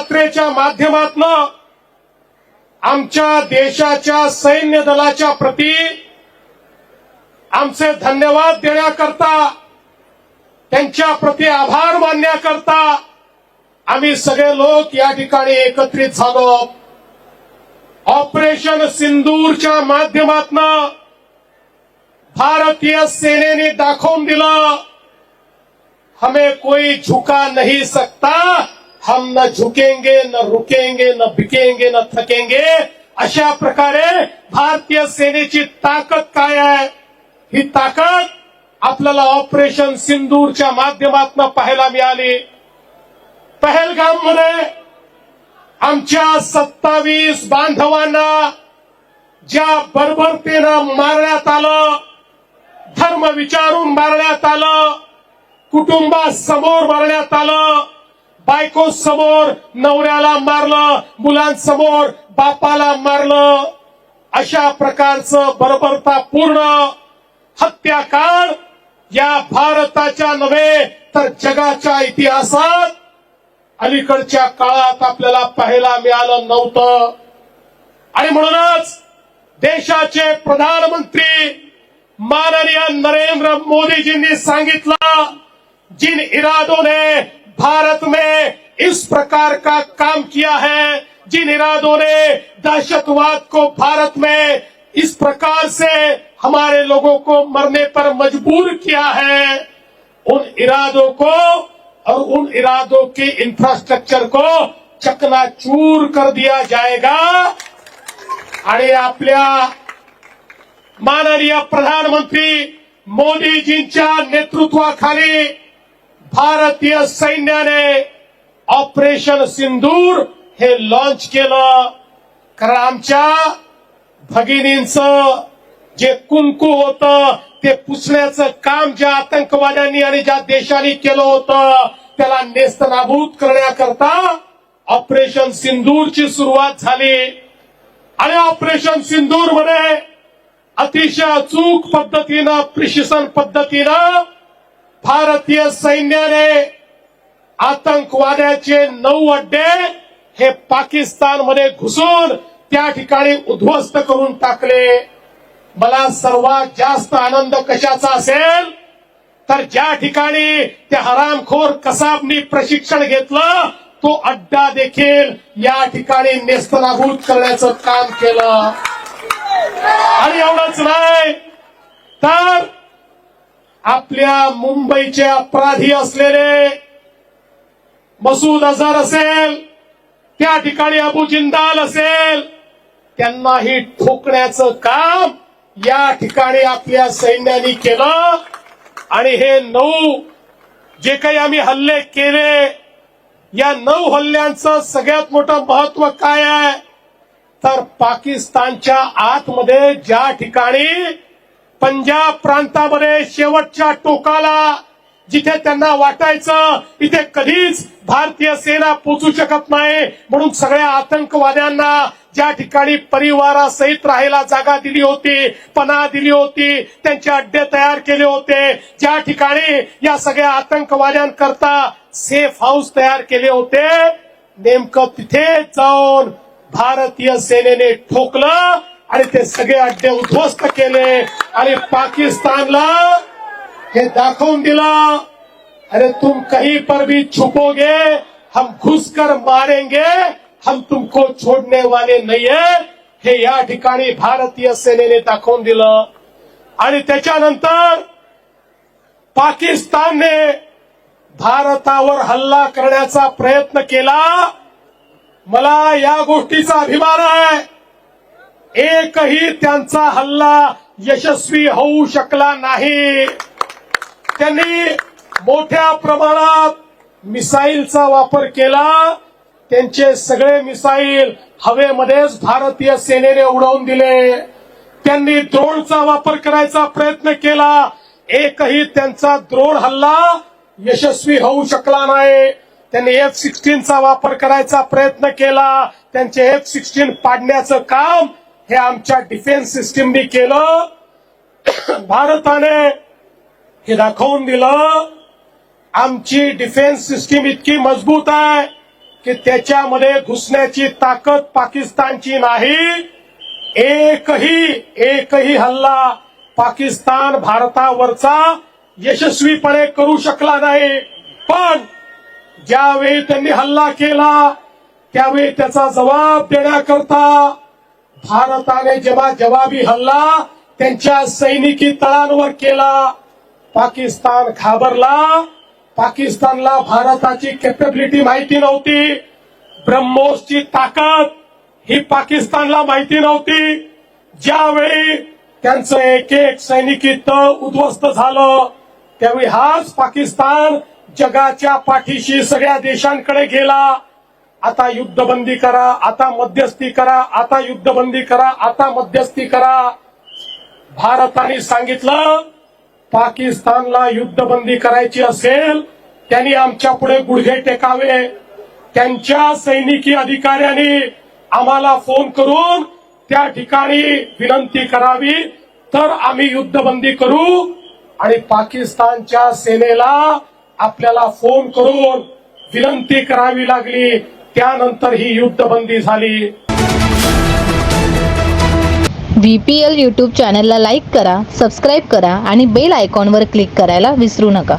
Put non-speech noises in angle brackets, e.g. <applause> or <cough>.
यात्रेच्या माध्यमातून आमच्या देशाच्या सैन्य दलाच्या प्रती आमचे धन्यवाद देण्याकरता त्यांच्या प्रती आभार मानण्याकरता आम्ही सगळे लोक या ठिकाणी एकत्रित झालो. ऑपरेशन सिंदूरच्या माध्यमातून भारतीय सेनेने दाखवून दिलं हमें कोई झुका नहीं सकता. हम न झुकेंगे न रुकेंगे न बिकेंगे न थकेंगे. अशा प्रकारे भारतीय सेनेची ताकद काय आहे? ही ताकद आपल्याला ऑपरेशन सिंदूरच्या माध्यमातून पाहायला मिळाली. पहलगाममध्ये आमच्या सत्तावीस बांधवांना ज्या बर्बरतेनं मारण्यात आलं धर्म विचारून मारण्यात आलं कुटुंबासमोर मारण्यात आलं बायको समोर नवऱ्याला मारलं मुलांसमोर बापाला मारलं अशा प्रकारचं बर्बरतापूर्ण हत्याकांड या भारताच्या नव्हे तर जगाच्या इतिहासात अलीकडच्या काळात आपल्याला पाहायला मिळालं नव्हतं. आणि म्हणूनच देशाचे प्रधानमंत्री माननीय नरेंद्र मोदीजींनी सांगितलं जिन इरादों ने भारत में इस प्रकार का काम किया है। जिन इरादों ने दहशतवाद को भारत में इस प्रकार से हमारे लोगों को मरने पर मजबूर किया है, उन इरादों को और उन इरादों के इंफ्रास्ट्रक्चर को चकनाचूर कर दिया जाएगा। आणि आपल्या माननीय प्रधानमंत्री मोदीजींच्या नेतृत्वाखाली भारतीय सैन्याने ऑपरेशन सिंदूर हे लॉन्च केलं. कारण आमच्या भगिनींचं जे कुंकू होतं ते पुसण्याचं काम ज्या आतंकवाद्यांनी आणि ज्या देशांनी केलं होतं त्याला नेस्तनाभूत करण्याकरता ऑपरेशन सिंदूरची सुरुवात झाली. आणि ऑपरेशन सिंदूरमध्ये अतिशय अचूक पद्धतीनं प्रिशिसन पद्धतीनं भारतीय सैन्याने आतंकवाद्याचे नऊ अड्डे हे पाकिस्तानमध्ये घुसून त्या ठिकाणी उद्ध्वस्त करून टाकले. मला सर्वात जास्त आनंद कशाचा असेल? तर ज्या ठिकाणी त्या हरामखोर कसाबनी प्रशिक्षण घेतलं तो अड्डा देखील या ठिकाणी नेस्तनाभूत करण्याचं काम केलं. आणि एवढंच नाही तर आपल्या मुंबईचे अपराधी असलेले मसूद अझहर असेल त्या ठिकाणी अबू जिंदाल असेल त्यांनाही ठोकण्याचं काम या ठिकाणी आपल्या सैन्याने केलं. आणि हे नऊ जे काही आम्ही हल्ले केले या नऊ हल्ल्यांचं सगळ्यात मोठं महत्त्व काय आहे? तर पाकिस्तानच्या आतमध्ये ज्या ठिकाणी पंजाब प्रांतामध्ये शेवटच्या टोकाला जिथे त्यांना वाटायचं इथे कधीच भारतीय सेना पोचू शकत नाही. म्हणून सगळ्या आतंकवाद्यांना ज्या ठिकाणी परिवारासहित राहायला जागा दिली होती पना दिली होती त्यांचे अड्डे तयार केले होते. ज्या ठिकाणी या सगळ्या आतंकवाद्यांकरता सेफ हाऊस तयार केले होते नेमकं तिथे जाऊन भारतीय सेनेने ठोकलं. आणि ते सगळे अड्डे उद्ध्वस्त केले. आणि पाकिस्तानला हे दाखवून दिला अरे तुम कहीं पर भी छुपोगे हम घुसकर मारेंगे हम तुमको छोडने वाले नहीं हे। या ठिकाणी भारतीय सेनेने दाखवून दिलं. आणि त्याच्यानंतर पाकिस्तानने भारतावर हल्ला करण्याचा प्रयत्न केला. मला या गोष्टीचा अभिमान आहे. एकही त्यांचा हल्ला यशस्वी होऊ शकला नाही. त्यांनी मोठ्या प्रमाणात मिसाईलचा वापर केला. त्यांचे सगळे मिसाईल हवेमध्येच भारतीय सेनेने उडवून दिले. त्यांनी द्रोणचा वापर करायचा प्रयत्न केला. एकही त्यांचा द्रोण हल्ला यशस्वी होऊ शकला नाही. त्यांनी एफ सिक्स्टीनचा वापर करायचा प्रयत्न केला. त्यांचे एफ सिक्स्टीन पाडण्याचं काम हे आमच्या डिफेन्स सिस्टीमनी केलं. <coughs> भारताने हे दाखवून दिलं. आमची डिफेन्स सिस्टीम इतकी मजबूत आहे की त्याच्यामध्ये घुसण्याची ताकद पाकिस्तानची नाही. एकही एकही हल्ला पाकिस्तान भारतावरचा यशस्वीपणे करू शकला नाही. पण ज्यावेळी त्यांनी हल्ला केला त्यावेळी त्याचा जबाब देण्याकरता भारताने जेव्हा जवाबी हल्ला त्यांच्या सैनिकी तळांवर केला. पाकिस्तान घाबरला. पाकिस्तानला भारताची कॅपेबिलिटी माहिती नव्हती. ब्रह्मोसची ताकद ही पाकिस्तानला माहिती नव्हती. ज्यावेळी त्यांचं एक एक सैनिकी तळ उद्ध्वस्त झालं त्यावेळी हाच पाकिस्तान जगाच्या पाठीशी सगळ्या देशांकडे गेला. आता युद्धबंदी करा आता मध्यस्थी करा आता युद्धबंदी करा आता मध्यस्थी करा. भारताने सांगितलं पाकिस्तानला युद्धबंदी करायची असेल त्यांनी आमच्या पुढे गुडघे टेकावे. त्यांच्या सैनिकी अधिकाऱ्यांनी आम्हाला फोन करून त्या ठिकाणी विनंती करावी. तर आम्ही युद्धबंदी करू आणि पाकिस्तानच्या सेनेला आपल्याला फोन करून विनंती करावी लागली. त्यानंतर ही युद्धबंदी झाली. व्हीपीएल यूट्यूब चॅनलला लाईक करा सबस्क्राईब करा आणि बेल आयकॉनवर क्लिक करायला विसरू नका.